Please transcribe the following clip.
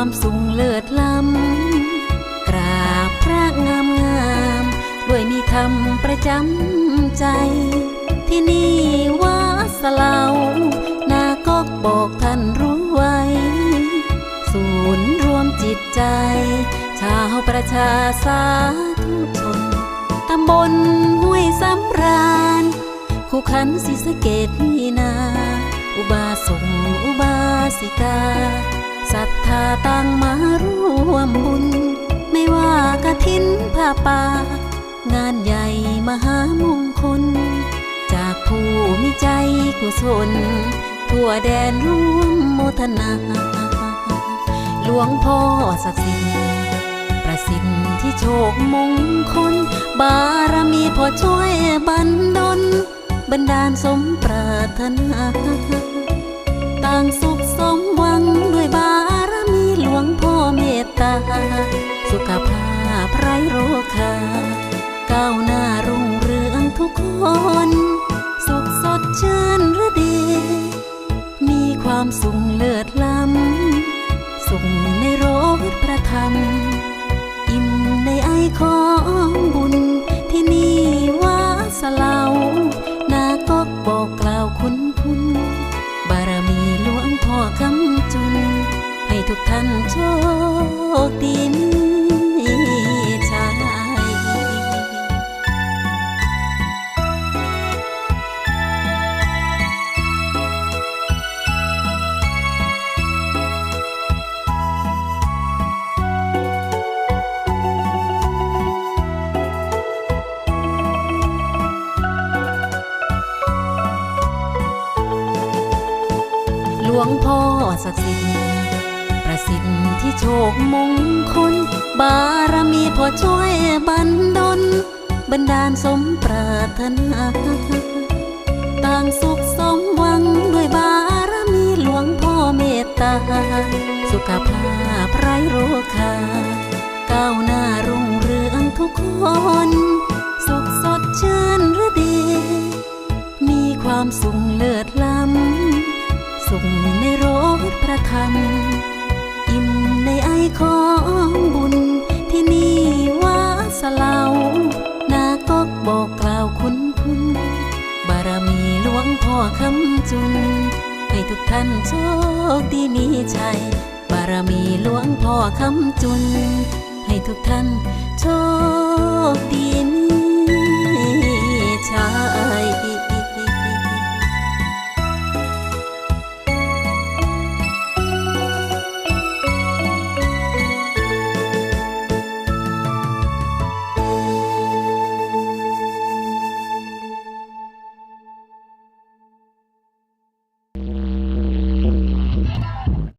ความสูงเลิศล้ำ กราบพระงามงามด้วยมีธรรมประจำใจ ที่นี่วัดสเลานากอกบอกท่านรู้ไว้ ศูนย์รวมจิตใจ ชาวประชาสาธุชนตำบลห้วยสำราญคู่ขันศรีสะเกดนี่นา อุบาสกอุบาสิกา ศรัทธาตั้งมาร่วมบุญ ไม่ว่ากะทินผ้าป่า งานใหญ่มหามงคล จากผู้มีใจกุศล ทั่วแดนร่วมโมทนา หลวงพ่อศักดิ์สิทธิ์ประสิทธิ์ที่โชคมงคล บารมีพอช่วยบันดลบันดาลสมปรารถนา สุขภาพไร้โรคาก้าวหน้ารุ่งเรืองทุกคน สุขสดชื่นฤดี มีความสุขเลิศล้ ทุกท่านโชคดีมีชัยหลวงพ่อศักดิ์สิทธิ์ สิทธิ์ที่โชคมงคล บารมีพอช่วยบันดล บันดาลสมปรารถนา ต่างสุขสมหวังด้วยบารมีหลวงพ่อเมตตา สุขภาพไร้โรคาก้าวหน้ารุ่งเรืองทุกคน สุขสดชื่นฤดี มีความสุขเลิศล้ำสุขในรสพระธรรม ของบุญที่นี่ว่าสลาวนาก็บอกกล่าวคุณคุณ บารมีหลวงพ่อคำจุน ให้ทุกท่านโชคดีมีชัย บารมีหลวงพ่อคำจุน ให้ทุกท่านโชคดีมีชัย